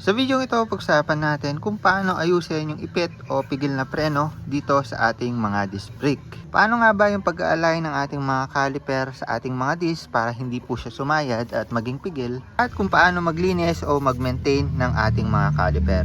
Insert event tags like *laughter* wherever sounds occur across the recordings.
Sa video ito, pagsapan natin kung paano ayusin yung ipit o pigil na preno dito sa ating mga disc brake. Paano nga ba yung pag-aalay ng ating mga caliper sa ating mga disc para hindi po siya sumayad at maging pigil at kung paano maglinis o mag-maintain ng ating mga caliper.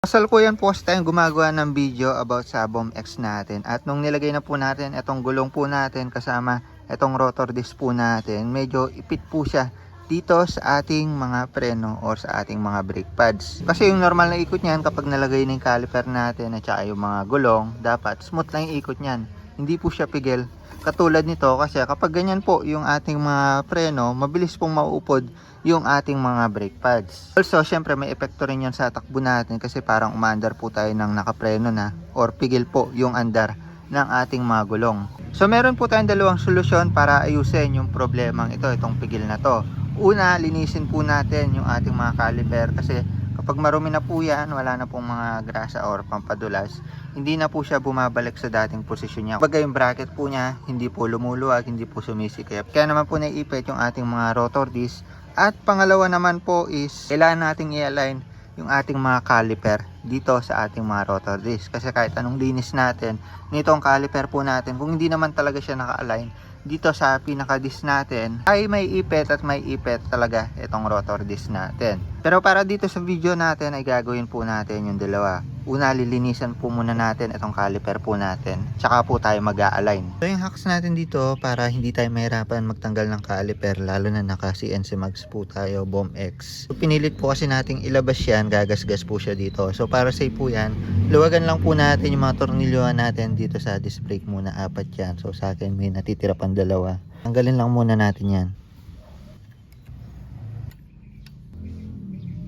Kasalukuyan po kasi tayong gumagawa ng video about sa Bomb X natin at nung nilagay na po natin itong gulong po natin kasama itong rotor disc po natin medyo ipit po siya dito sa ating mga preno or sa ating mga brake pads. Kasi yung normal na ikot niyan kapag nalagay na yung caliper natin at saka yung mga gulong, dapat smooth lang yung ikot niyan. Hindi po siya pigil. Katulad nito kasi kapag ganyan po yung ating mga preno, mabilis pong mauupod yung ating mga brake pads. Also, syempre may epekto rin yun sa takbo natin kasi parang umaandar po tayo ng nakapreno na or pigil po yung andar ng ating mga gulong. So meron po tayong dalawang solusyon para ayusin yung problemang ito, itong pigil na to. Una, linisin po natin yung ating mga caliper kasi kapag marumi na po yan, wala na pong mga grasa or pampadulas, hindi na po siya bumabalik sa dating posisyon niya. Kapag yung bracket po niya, hindi po lumuluwag, hindi po sumisikip. Kaya naman po naiipit yung ating mga rotor disc. At pangalawa naman po is, kailangan nating i-align yung ating mga caliper dito sa ating mga rotor disc. Kasi kahit anong linis natin, nitong caliper po natin, kung hindi naman talaga siya naka-align, dito sa pinaka disc natin ay may ipet at may ipet talaga itong rotor disc natin. Pero para dito sa video natin ay gagawin po natin yung dalawa. Una, lilinisan po muna natin itong caliper po natin. Tsaka po tayo mag-a-align. So yung hacks natin dito para hindi tayo mahirapan magtanggal ng caliper lalo na naka CNC Max po tayo, Bomb X. So, pinilit po kasi nating ilabas yan, gagasgas po siya dito. So para safe po yan, luwagan lang po natin yung mga tornilyohan natin dito sa disc brake muna, apat yan. So sa akin may natitira pang dalawa. Tanggalin lang muna natin yan.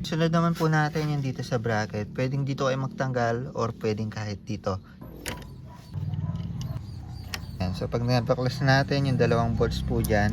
Sunod naman po natin yung dito sa bracket. Pwedeng dito ay magtanggal or pwedeng kahit dito. Yan. So pag nabaklas natin yung dalawang bolts po dyan,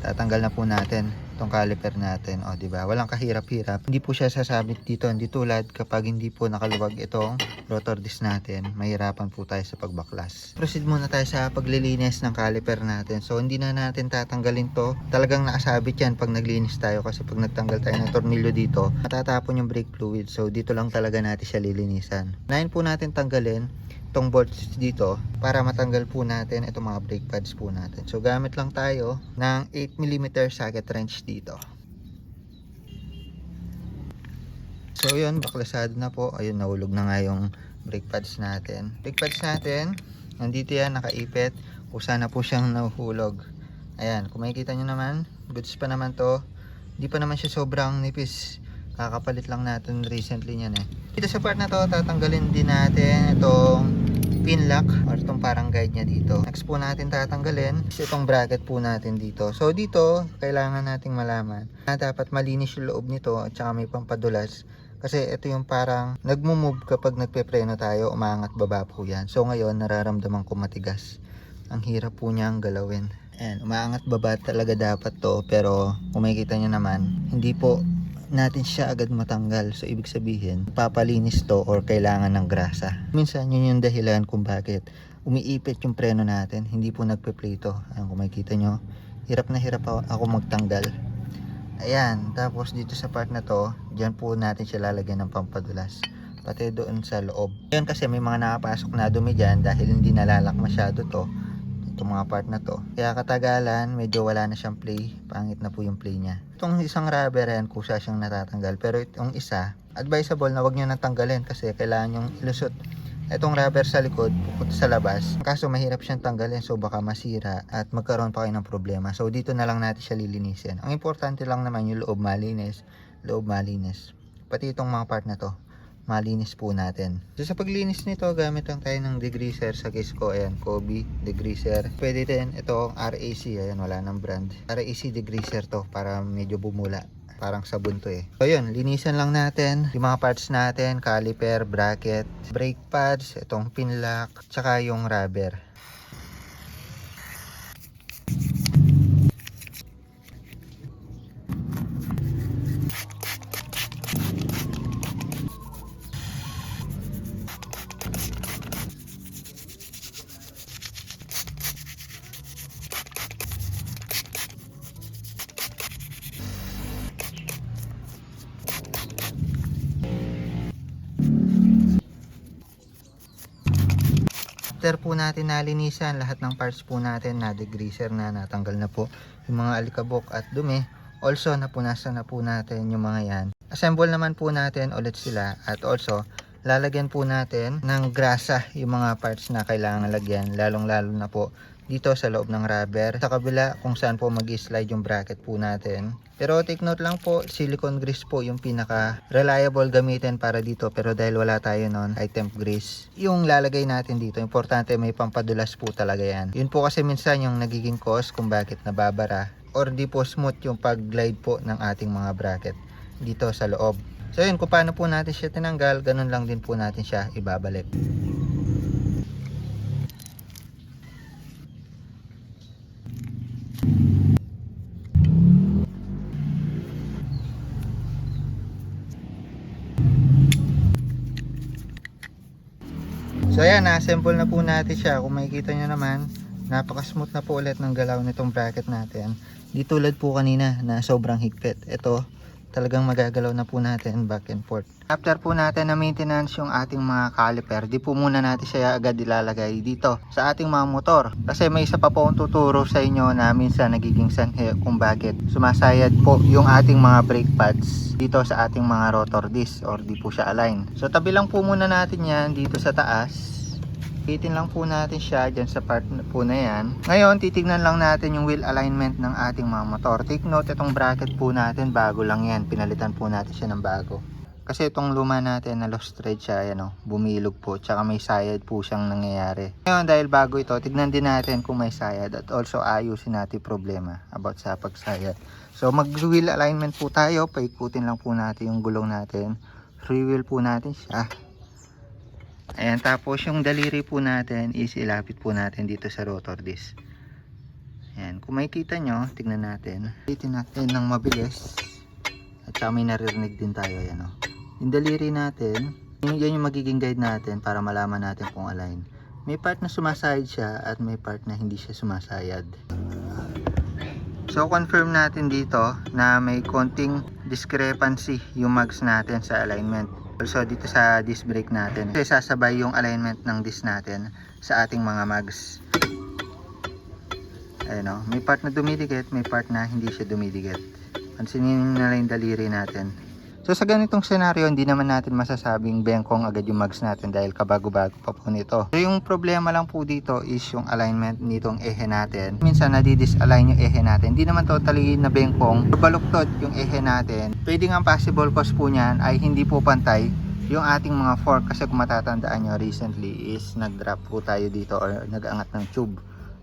tatanggal na po natin itong caliper natin. O, di ba? Walang kahirap-hirap. Hindi po siya sasabit dito. Hindi tulad kapag hindi po nakaluwag itong rotor disc natin, mahirapan po tayo sa pagbaklas. Proceed muna tayo sa paglilinis ng caliper natin. So, hindi na natin tatanggalin to. Talagang nakasabit yan pag naglinis tayo kasi pag nagtanggal tayo ng tornilyo dito, matatapon yung brake fluid. So, dito lang talaga natin siya lilinisan. Nahin po natin tanggalin itong bolts dito para matanggal po natin itong mga brake pads po natin. So gamit lang tayo ng 8mm socket wrench dito. So yun, baklasado na po. Ayun, nahulog na nga yung brake pads natin. Brake pads natin, nandito yan, nakaipit. Kusa na po siyang nahuhulog. Ayan, kung makikita nyo naman, goods pa naman to. Hindi pa naman siya sobrang nipis. Kakapalit lang natin recently niyan eh. Dito sa part na to, tatanggalin din natin itong pin lock or itong parang guide niya dito. Next po natin tatanggalin is itong bracket po natin dito. So dito, kailangan nating malaman na dapat malinis yung loob nito at saka may pampadulas. Kasi ito yung parang nagmo-move kapag nagpepreno tayo, umangat baba po yan. So ngayon, nararamdaman ko matigas. Ang hirap po niyang galawin. Ayan, umaangat baba talaga dapat to. Pero kung makikita nyo naman, hindi po natin siya agad matanggal. So, ibig sabihin, papalinis to or kailangan ng grasa. Minsan, yun yung dahilan kung bakit umiipit yung preno natin. Hindi po nagpe-play to. Ayan, kung makikita nyo, hirap na hirap ako, magtanggal. Ayan, tapos dito sa part na to, dyan po natin siya lalagyan ng pampadulas. Pati doon sa loob. Yan kasi may mga nakapasok na dumi dyan dahil hindi nalalak masyado to itong mga part na to. Kaya katagalan, medyo wala na siyang play. Pangit na po yung play niya. Itong isang rubber yan, kusa siyang natatanggal. Pero itong isa, advisable na wag nyo natanggalin kasi kailangan yung ilusot. Itong rubber sa likod, pupunta sa labas. Kaso mahirap siyang tanggalin so baka masira at magkaroon pa kayo ng problema. So dito na lang natin siya lilinisin. Ang importante lang naman yung loob malinis. Loob malinis. Pati itong mga part na to malinis po natin. So sa paglinis nito, gamit lang tayo ng degreaser sa case ko. Ayan, Kobe degreaser. Pwede din ito RAC. Ayan, wala ng brand. RAC degreaser to para medyo bumula. Parang sabon to eh. So yun, linisan lang natin yung mga parts natin, caliper, bracket, brake pads, itong pin lock, tsaka yung rubber. After po natin nalinisan, lahat ng parts po natin na degreaser na natanggal na po yung mga alikabok at dumi. Also, napunasan na po natin yung mga yan. Assemble naman po natin ulit sila at also, lalagyan po natin ng grasa yung mga parts na kailangan lagyan, lalong lalo na po dito sa loob ng rubber. Sa kabila kung saan po mag-slide yung bracket po natin. Pero take note lang po, silicone grease po yung pinaka reliable gamitin para dito. Pero dahil wala tayo nun, high temp grease. Yung lalagay natin dito, importante may pampadulas po talaga yan. Yun po kasi minsan yung nagiging cause kung bakit nababara or di po smooth yung pag-glide po ng ating mga bracket dito sa loob. So yun, kung paano po natin siya tinanggal, ganun lang din po natin siya ibabalik. So ayan, na-assemble na po natin siya. Kung makikita nyo naman, napaka-smooth na po ulit ng galaw nitong bracket natin. Di tulad po kanina na sobrang higpit. Ito, talagang magagalaw na po natin back and forth. After po natin na maintenance yung ating mga caliper, di po muna natin siya agad ilalagay dito sa ating mga motor. Kasi may isa pa po akong tuturo sa inyo na minsan nagiging sanhi kung bakit sumasayad po yung ating mga brake pads dito sa ating mga rotor disc or di po siya align. So tabi lang po muna natin yan dito sa taas. Hitin lang po natin siya dyan sa part po na yan. Ngayon, titignan lang natin yung wheel alignment ng ating mga motor. Take note, itong bracket po natin, bago lang yan. Pinalitan po natin siya ng bago. Kasi itong luma natin na lost thread siya, yan o, bumilog po. Tsaka may sayad po siyang nangyayari. Ngayon, dahil bago ito, tignan din natin kung may sayad. At also, ayusin natin problema about sa pagsayad. So, mag-wheel alignment po tayo. Paikutin lang po natin yung gulong natin. Free wheel po natin siya. Ayan, tapos yung daliri po natin is ilapit po natin dito sa rotor disc. Ayan, kung makikita nyo, tignan natin. Ulitin natin ng mabilis. At saka may naririnig din tayo, ayan o. Yung daliri natin, yun, yan yung magiging guide natin para malaman natin kung align. May part na sumasayad siya at may part na hindi siya sumasayad. So confirm natin dito na may konting discrepancy yung mags natin sa alignment. Also dito sa disc brake natin. Kasi sasabay yung alignment ng disc natin sa ating mga mags. Ayun o, may part na dumidikit, may part na hindi siya dumidikit. Pansinin na lang yung daliri natin. So sa ganitong senaryo, hindi naman natin masasabing bengkong agad yung mags natin dahil kabago-bago pa po nito. So yung problema lang po dito is yung alignment nitong ehe natin. Minsan nadi-disalign yung ehe natin. Hindi naman totally na bengkong. Baluktot yung ehe natin. Pwede nga possible cause po niyan ay hindi po pantay yung ating mga fork kasi kung matatandaan nyo recently is nag-drop po tayo dito or nag-angat ng tube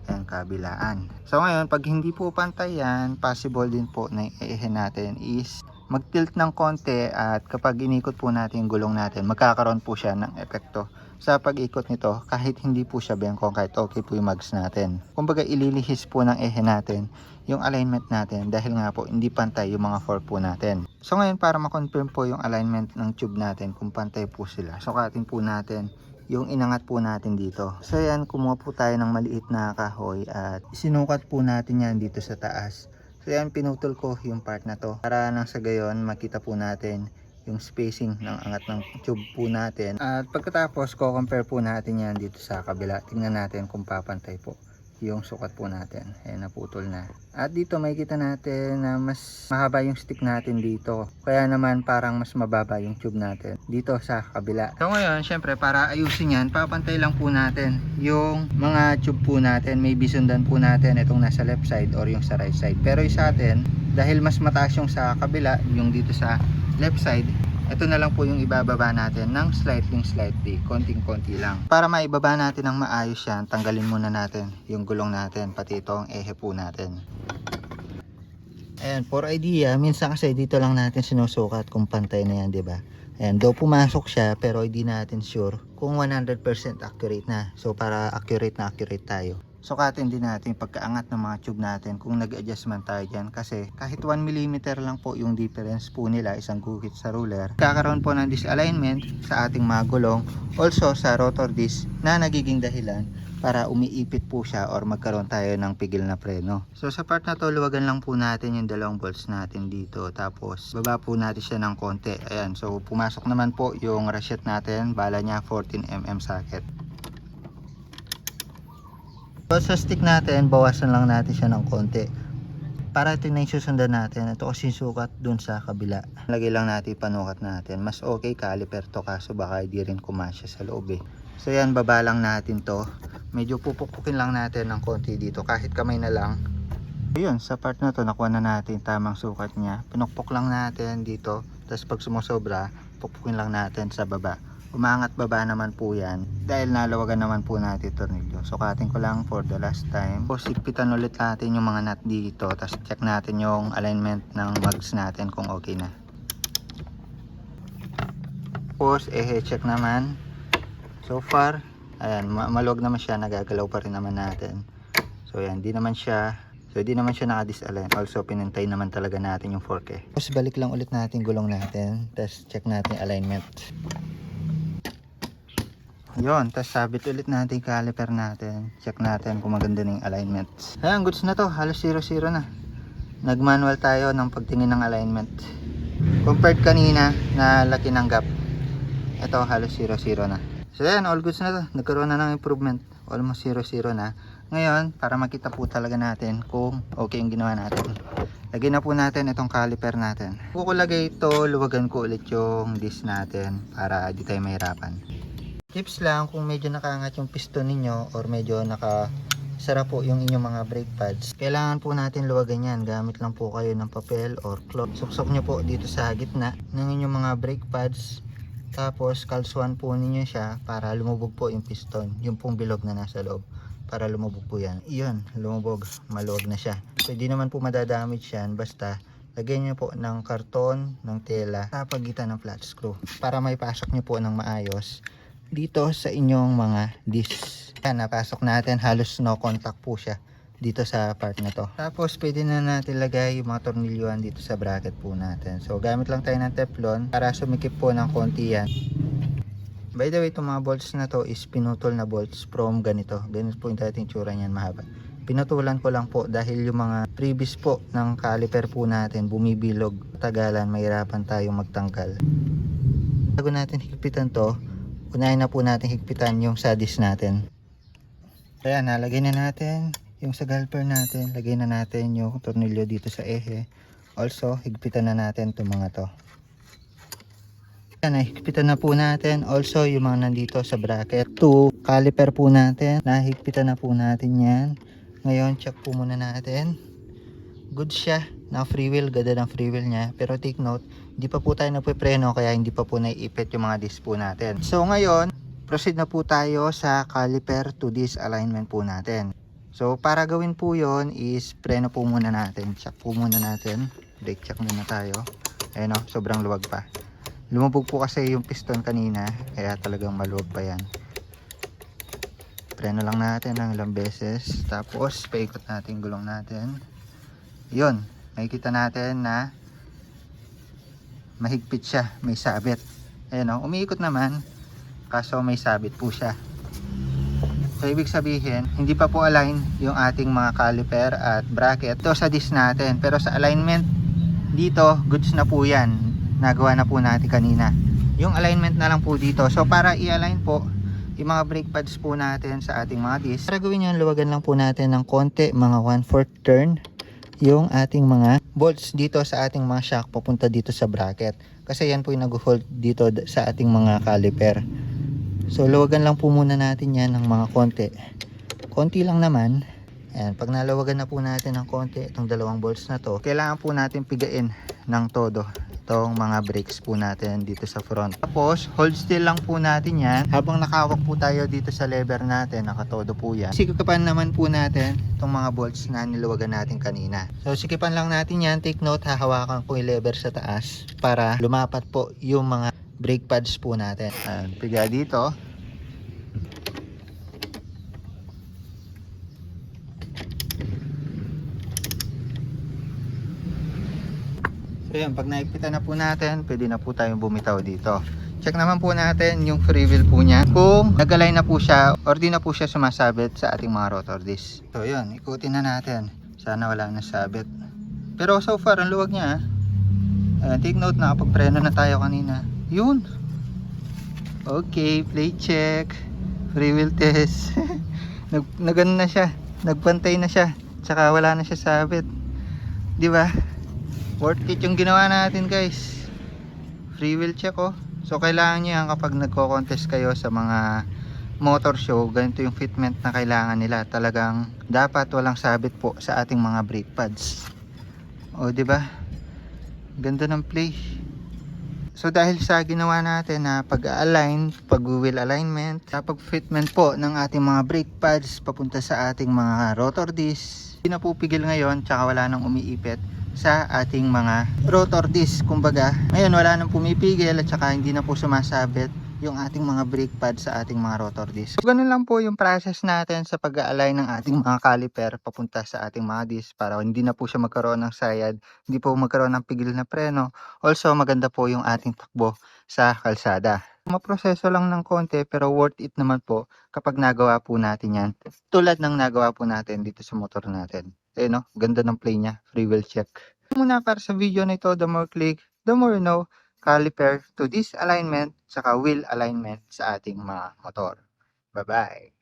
ayan kabilaan so ngayon pag hindi po pantay yan possible din po na ehe natin is mag-tilt ng konti at kapag inikot po natin yung gulong natin, magkakaroon po siya ng epekto sa pag-ikot nito kahit hindi po siya bengkong kahit okay po yung mags natin. Kumbaga ililihis po ng ehe natin yung alignment natin dahil nga po hindi pantay yung mga fork po natin. So ngayon para ma-confirm po yung alignment ng tube natin kung pantay po sila, sukatin po natin yung inangat po natin dito. So yan, kumuha po tayo ng maliit na kahoy at sinukat po natin yan dito sa taas. So yan, pinutol ko yung part na to para nang sa gayon makita po natin yung spacing ng angat ng tube po natin. At pagkatapos, ko-compare po natin yan dito sa kabila. Tingnan natin kung papantay po yung sukat po natin. Ayan, naputol na. At dito makikita natin na mas mahaba yung stick natin dito. Kaya naman parang mas mababa yung tube natin dito sa kabila. So ngayon, syempre para ayusin yan, papantay lang po natin yung mga tube po natin. Maybe sundan po natin itong nasa left side or yung sa right side. Pero yung sa atin, dahil mas mataas yung sa kabila, yung dito sa left side, ito na lang po yung ibababa natin ng slightly slightly, konting konti lang. Para maibaba natin ng maayos yan, tanggalin muna natin yung gulong natin, pati itong ehe po natin. Ayan, for idea, minsan kasi dito lang natin sinusukat kung pantay na yan, di ba? Ayan, do pumasok siya pero hindi natin sure kung 100% accurate na. So para accurate na accurate tayo. Sukatin din natin pagkaangat ng mga tube natin kung nag-adjust man tayo dyan kasi kahit 1mm lang po yung difference po nila isang guhit sa ruler kakaroon po ng disalignment sa ating mga gulong also sa rotor disc na nagiging dahilan para umiipit po siya or magkaroon tayo ng pigil na preno. So sa part na to, luwagan lang po natin yung dalawang bolts natin dito. Tapos baba po natin siya ng konti. Ayan, so pumasok naman po yung ratchet natin. Bala niya 14mm socket. So, sa stick natin, bawasan lang natin siya ng konti. Para ito na yung susundan natin. Ito kasi sukat dun sa kabila. Lagay lang natin panukat natin. Mas okay caliper to kaso baka hindi rin kumasya sa loob eh. So yan, baba lang natin to. Medyo pupukpukin lang natin ng konti dito kahit kamay na lang. Ayun, sa part na to, nakuha na natin tamang sukat niya. Pinukpok lang natin dito. Tapos pag sumusobra, pukpukin lang natin sa baba. Umangat baba naman po yan. Dahil nalawagan naman po natin tornilyo. Sukatin ko lang for the last time. Tapos ipitan ulit natin yung mga nut dito. Tapos check natin yung alignment ng mugs natin kung okay na. Tapos, eh, check naman. So far, ayan, ma- maluwag naman siya. Nagagalaw pa rin naman natin. So, ayan, di naman siya So, di naman siya naka-disalign. Also, pinintay naman talaga natin yung fork eh. Tapos, balik lang ulit natin gulong natin. Tapos, check natin alignment. Yun, tapos sabit ulit natin caliper natin. Check natin kung maganda na yung alignment. Ayan, goods na to. Halos 0-0 na. Nag-manual tayo ng pagtingin ng alignment. Compared kanina na laki ng gap. Ito, halos 0-0 na. So, ayan, all goods na to. Nagkaroon na ng improvement. Almost 0-0 na. Ngayon, para makita po talaga natin kung okay yung ginawa natin. Lagyan na po natin itong caliper natin. Kung ko lagay ito, luwagan ko ulit yung disc natin para di tayo mahirapan. Tips lang kung medyo nakaangat yung piston ninyo or medyo naka sara po yung inyong mga brake pads. Kailangan po natin luwagan yan. Gamit lang po kayo ng papel or cloth. Suksok nyo po dito sa gitna ng inyong mga brake pads. Tapos kalsuan po ninyo siya para lumubog po yung piston. Yung pong bilog na nasa loob para lumubog po yan. Iyon, lumubog, maluwag na siya. Pwede naman po madadamage yan basta lagyan nyo po ng karton, ng tela sa pagitan ng flat screw para may pasok nyo po ng maayos dito sa inyong mga discs. Yan, napasok natin halos no contact po siya dito sa part na to. Tapos pwede na natin lagay yung mga tornilyuhan dito sa bracket po natin. So gamit lang tayo ng teflon para sumikip po ng konti yan. By the way, itong mga bolts na to is pinutol na bolts from ganito. Ganito po yung dating tsura niyan mahaba. Pinutulan ko lang po dahil yung mga previous po ng caliper po natin bumibilog. Tagalan, mahirapan tayong magtanggal. Bago natin higpitan to, unahin na po natin higpitan yung sadis natin. Kaya nalagay na natin yung sa galper natin. Lagay na natin yung tornilyo dito sa ehe. Also, higpitan na natin itong mga to. Yan, nahigpitan na po natin. Also, yung mga nandito sa bracket. To caliper po natin. Nahigpitan na po natin yan. Ngayon, check po muna natin. Good siya. Na free wheel. Ganda ng free wheel niya. Pero take note, hindi pa po tayo nagpe-preno kaya hindi pa po naiipit yung mga disc po natin. So, ngayon, proceed na po tayo sa caliper to disc alignment po natin. So, para gawin po yon is preno po muna natin. Check po muna natin. Brake check muna tayo. Ayun o, sobrang luwag pa. Lumubog po kasi yung piston kanina, kaya talagang maluwag pa yan. Preno lang natin ng ilang beses. Tapos, paikot natin gulong natin. Yun, makikita natin na mahigpit siya, may sabit. Ayan o, umiikot naman, kaso may sabit po siya. So, ibig sabihin, hindi pa po align yung ating mga caliper at bracket. Ito sa disc natin, pero sa alignment, dito, goods na po yan nagawa na po natin kanina yung alignment na lang po dito so para i-align po yung mga brake pads po natin sa ating mga disc para gawin yun luwagan lang po natin ng konti mga 1/4 turn yung ating mga bolts dito sa ating mga shock papunta dito sa bracket. Kasi yan po yung nag-hold dito sa ating mga caliper. So luwagan lang po muna natin yan ng mga konti. Konti lang naman. Ayan, pag nalawagan na po natin ng konti itong dalawang bolts na to, kailangan po natin pigain ng todo itong mga brakes po natin dito sa front. Tapos, hold still lang po natin yan habang nakawak po tayo dito sa lever natin, nakatodo po yan. Sikapan naman po natin itong mga bolts na nilawagan natin kanina. So, sikipan lang natin yan. Take note, hahawakan ko yung lever sa taas para lumapat po yung mga brake pads po natin. Ayan, piga dito. So yan, pag naikpitan na po natin, pwede na po tayong bumitaw dito. Check naman po natin yung free wheel po niya. Kung nag-align na po siya or di na po siya sumasabit sa ating mga rotor disc. So yun, ikutin na natin. Sana wala na sabit. Pero so far, ang luwag niya. ah. Ayan, take note, nakapagpreno na tayo kanina. Yun. Okay, plate check. Free wheel test. *laughs* Nag, nagano na siya. Nagbantay na siya. Tsaka wala na siya sabit. Di ba? Worth it yung ginawa natin guys. Free wheel check oh. So kailangan nyo yan kapag nagko-contest kayo sa mga motor show. Ganito yung fitment na kailangan nila. Talagang dapat walang sabit po sa ating mga brake pads. O di ba? Ganda ng play. So dahil sa ginawa natin na pag-align, pag-wheel alignment, sa pag-fitment po ng ating mga brake pads papunta sa ating mga rotor disc, hindi na po pigil ngayon tsaka wala nang umiipit sa ating mga rotor disc. Kumbaga, ngayon wala nang pumipigil at saka hindi na po sumasabit yung ating mga brake pad sa ating mga rotor disc. So, ganun lang po yung process natin sa pag-align ng ating mga caliper papunta sa ating mga disc para hindi na po siya magkaroon ng sayad, hindi po magkaroon ng pigil na preno. Also, maganda po yung ating takbo sa kalsada. Maproseso lang ng konti pero worth it naman po kapag nagawa po natin yan. Tulad ng nagawa po natin dito sa motor natin. Eh no, ganda ng play niya, free wheel check. Muna para sa video na ito, the more click, the more you know, caliper to this alignment, saka wheel alignment sa ating mga motor. Bye-bye!